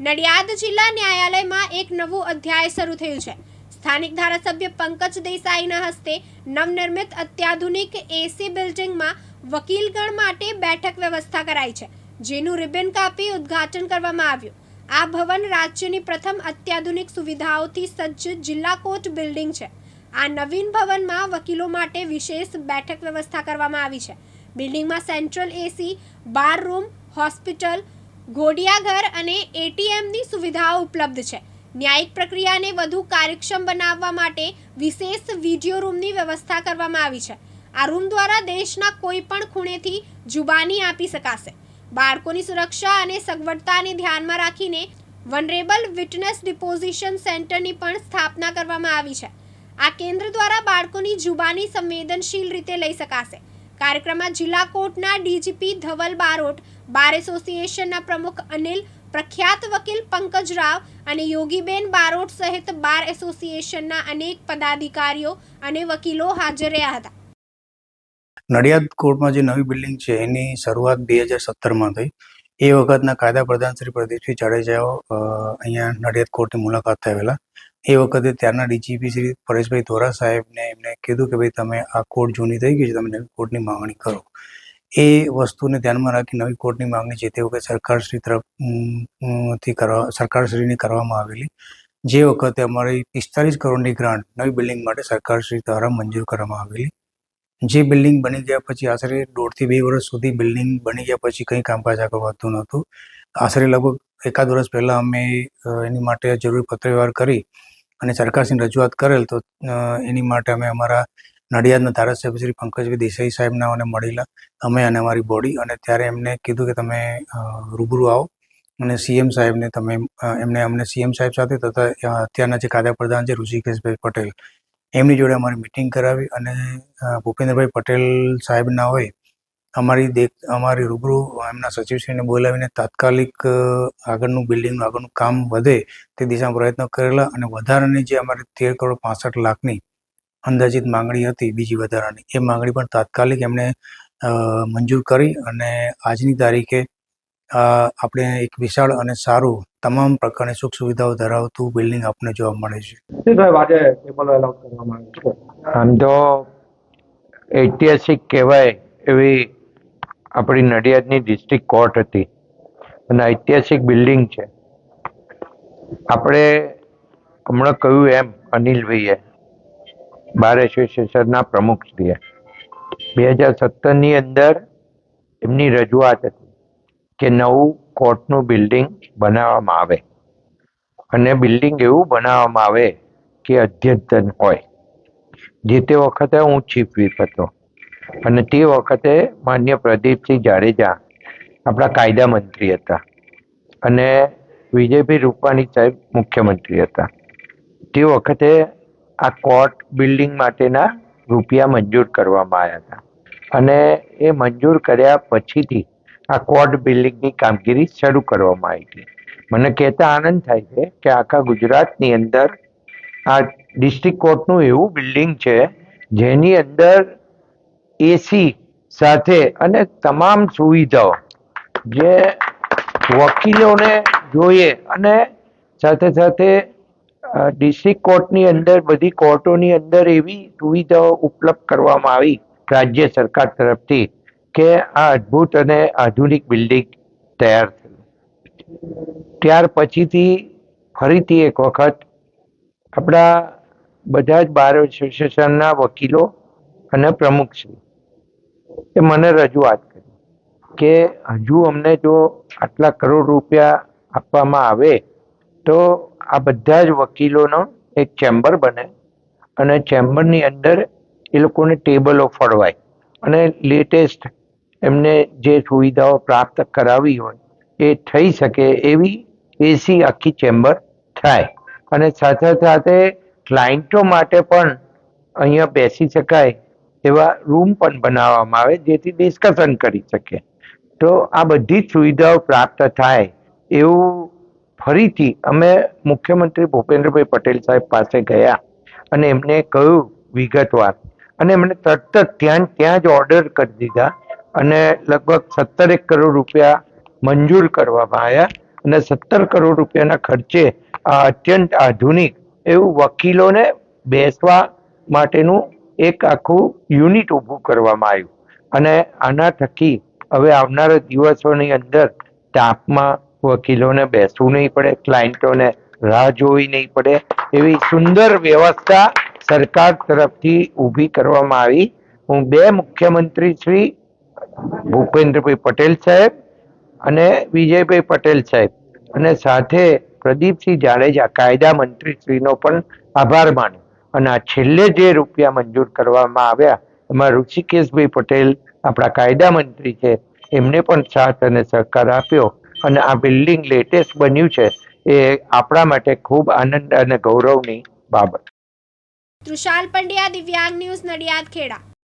નડિયાદ જિલ્લા ન્યાયાલયમાં એક નવું અધ્યાય શરૂ થયું છે. સ્થાનિક ધારાસભ્ય પંકજ દેસાઈના હસ્તે નવનિર્મિત અત્યાધુનિક એસી બિલ્ડિંગમાં વકીલગણ માટે બેઠક વ્યવસ્થા કરાઈ છે, જેનું રિબન કાપી ઉદ્ઘાટન કરવામાં આવ્યું. આ ભવન રાજ્યની પ્રથમ અત્યાધુનિક સુવિધાઓથી સજ્જ જિલ્લા કોર્ટ બિલ્ડિંગ છે. આ નવીન ભવનમાં વકીલો માટે વિશેષ બેઠક વ્યવસ્થા કરવામાં આવી છે. બિલ્ડિંગમાં સેન્ટ્રલ એસી બાર રૂમ, હોસ્પિટલ ઘોડિયાઘર અને એટીએમની સુવિધાઓ ઉપલબ્ધ છે. ન્યાયિક પ્રક્રિયાને વધુ કાર્યક્ષમ બનાવવા માટે વિશેષ વીડિયો રૂમની વ્યવસ્થા કરવામાં આવી છે. આ રૂમ દ્વારા દેશના કોઈ પણ ખૂણેથી જુબાની આપી શકાશે. બાળકોની સુરક્ષા અને સગવડતાને ધ્યાનમાં રાખીને વનરેબલ વિટનેસ ડિપોઝિશન સેન્ટરની પણ સ્થાપના કરવામાં આવી છે. આ કેન્દ્ર દ્વારા બાળકોની જુબાની સંવેદનશીલ રીતે લઈ શકાશે. કાર્યક્રમમાં જિલ્લા કોર્ટના ડીજીપી ધવલ બારોટ, બાર એસોસિએશનના પ્રમુખ અનિલ પ્રખ્યાત વકીલ પંકજ રાવ અને યોગીબેન બારોટ સહિત બાર એસોસિએશનના અનેક પદાધિકારીઓ અને વકીલો હાજર રહ્યા હતા. નડિયાદ કોર્ટમાં જે નવી બિલ્ડિંગ છે, એની શરૂઆત બે હજાર સત્તરમાં થઈ. એ વખતના કાયદા પ્રધાન શ્રી પ્રદીપસિંહ જાડેજાઓ અહીંયા નડિયાદ કોર્ટની મુલાકાત આવેલા એ વખતે ત્યારના ડીજીપી શ્રી પરેશભાઈ ધોરા સાહેબને એમને કીધું કે ભાઈ તમે આ કોર્ટ જૂની થઈ ગઈ છે તમે નવી કોર્ટની માંગણી કરો. એ વસ્તુને ધ્યાનમાં રાખી નવી કોર્ટની માંગણી જે તે વખતે સરકારશ્રી તરફ ઉમ, ઉમ, થી કરવા સરકારશ્રીની કરવામાં આવેલી. જે વખતે અમારી પિસ્તાલીસ કરોડની ગ્રાન્ટ નવી બિલ્ડિંગ માટે સરકારશ્રી દ્વારા મંજૂર કરવામાં આવેલી. જે બિલ્ડિંગ બની ગયા પછી આશરે દોઢથી બે વર્ષ સુધી બિલ્ડિંગ બની ગયા પછી કંઈ કામકાજ આગળ વધતું નહોતું. આશરે લગભગ એકાદ વર્ષ પહેલાં અમે એની માટે જરૂરી પત્રવ્યવહાર કરી અને સરકારશ્રીને રજૂઆત કરેલ તો એની માટે અમે અમારા નડિયાદના ધારાસભ્ય શ્રી પંકજભાઈ દેસાઈ સાહેબના અને મળેલા. અમે અને અમારી બોડી અને ત્યારે એમને કીધું કે તમે રૂબરૂ આવો અને સીએમ સાહેબને તમે એમને અમને સીએમ સાહેબ સાથે તથા અત્યારના જે કાયદા પ્રધાન છે ઋષિકેશભાઈ પટેલ, એમની જોડે અમારી મિટિંગ કરાવી અને ભૂપેન્દ્રભાઈ પટેલ સાહેબના હોય અમારી દેખ અમારી રૂબરૂ એમના સચિવશ્રીને બોલાવીને તાત્કાલિક આગળનું બિલ્ડિંગનું આગળનું કામ વધે તે દિશામાં પ્રયત્નો કરેલા અને વધારાની જે અમારી તેર કરોડ પાસઠ લાખની અંદાજિત માંગણી હતી બીજી વધારાની એ માંગણી પણ તાત્કાલિક એમણે અ, મંજૂર કરી અને આજની તારીખે આપણે એક વિશાળ અને સારું તમામ પ્રકારની સુખ સુવિધાઓ ધરાવતું બિલ્ડિંગ આપને જોવા મળે છે. આમ તો ઐતિહાસિક કહેવાય એવી આપણી નડિયાદની ડિસ્ટ્રિક્ટ કોર્ટ હતી. અને ઐતિહાસિક બિલ્ડિંગ છે. આપણે હમણાં કહ્યું એમ અનિલભાઈએ, બાર એસોસિએશનના પ્રમુખશ્રીએ બે હજાર સત્તરની અંદર એમની રજૂઆત હતી કે નવું કોર્ટનું બિલ્ડિંગ બનાવવામાં આવે. અને બિલ્ડિંગ એવું બનાવવામાં આવે કે અધ્યતન હોય. જે તે વખતે હું ચીફ વ્હીપ હતો. અને તે વખતે માન્ય પ્રદીપસિંહ જાડેજા આપણા કાયદા મંત્રી હતા અને વિજયભાઈ રૂપાણી સાહેબ મુખ્યમંત્રી હતા. તે વખતે આ કોર્ટ બિલ્ડિંગ માટેના રૂપિયા મંજૂર કરવામાં આવ્યા હતા. અને એ મંજૂર કર્યા પછીથી આ કોર્ટ બિલ્ડિંગની કામગીરી શરૂ કરવામાં આવી હતી. મને કહેતા આનંદ થાય છે કે આખા ગુજરાતની અંદર આ ડિસ્ટ્રિક્ટ કોર્ટનું એવું બિલ્ડિંગ છે જેની અંદર એસી સાથે અને તમામ સુવિધાઓ જે વકીલોને જોઈએ અને સાથે સાથે ડિસ્ટ્રિક્ટ કોર્ટની અંદર, બધી કોર્ટોની અંદર એવી સુવિધાઓ ઉપલબ્ધ કરવામાં આવી રાજ્ય સરકાર તરફથી કે આ અદ્ભુત અને આધુનિક બિલ્ડિંગ તૈયાર થયું. ત્યાર પછીથી ફરીથી એક વખત આપણા બધા જ બાર એસોસિએશનના વકીલો અને પ્રમુખશ્રી એ મને રજૂઆત કરી કે હજુ અમને જો આટલા કરોડ રૂપિયા આપવામાં આવે તો આ બધા જ વકીલોનો એક ચેમ્બર બને અને ચેમ્બરની અંદર એ લોકોને ટેબલો ફળવાય. અને લેટેસ્ટ એમને જે સુવિધાઓ પ્રાપ્ત કરાવી હોય એ થઈ શકે એવી એસી આખી ચેમ્બર થાય. અને સાથે સાથે ક્લાયન્ટો માટે પણ અહીંયા બેસી શકાય એવા રૂમ પણ બનાવવામાં આવે જેથી ડિસ્કશન કરી શકે. તો આ બધી જ સુવિધાઓ પ્રાપ્ત થાય એવું ફરીથી અમે મુખ્યમંત્રી ભૂપેન્દ્રભાઈ પટેલ સાહેબ પાસે ગયા અને એમને કહ્યું વિગતવાર. અને એમણે તરત જ ત્યાં ત્યાં જ ઓર્ડર કરી દીધા અને લગભગ સત્તરેક કરોડ રૂપિયા મંજૂર કરવામાં આવ્યા અને સત્તર કરોડ રૂપિયાના ખર્ચે આ અત્યંત આધુનિક એવું વકીલોને બેસવા માટેનું એક આખું યુનિટ ઊભું કરવામાં આવ્યું. અને આના થકી હવે આવનારા દિવસોની અંદર તાપમાં વકીલોને બેસવું નહીં પડે ક્લાયન્ટોને રાહ જોવી નહીં પડે, એવી સુંદર વ્યવસ્થા સરકાર તરફથી ઊભી કરવામાં આવી. હું બે મુખ્યમંત્રી શ્રી ભૂપેન્દ્રભાઈ પટેલ સાહેબ અને વિજયભાઈ પટેલ સાહેબ અને સાથે પ્રદીપસિંહ જાડેજા, કાયદા મંત્રીશ્રીનો પણ આભાર માનું અને આ છેલ્લે જે રૂપિયા મંજૂર કરવામાં આવ્યા, એમાં ઋષિકેશભાઈ પટેલ, આપણા કાયદા મંત્રી છે, એમને પણ સાથ અને સહકાર આપ્યો. અને આ બિલ્ડિંગ લેટેસ્ટ બન્યું છે, એ આપણા માટે ખૂબ આનંદ અને ગૌરવની બાબત. તૃષાલ પંડ્યા, દિવ્યાંગ ન્યૂઝ નડિયાદ, ખેડા.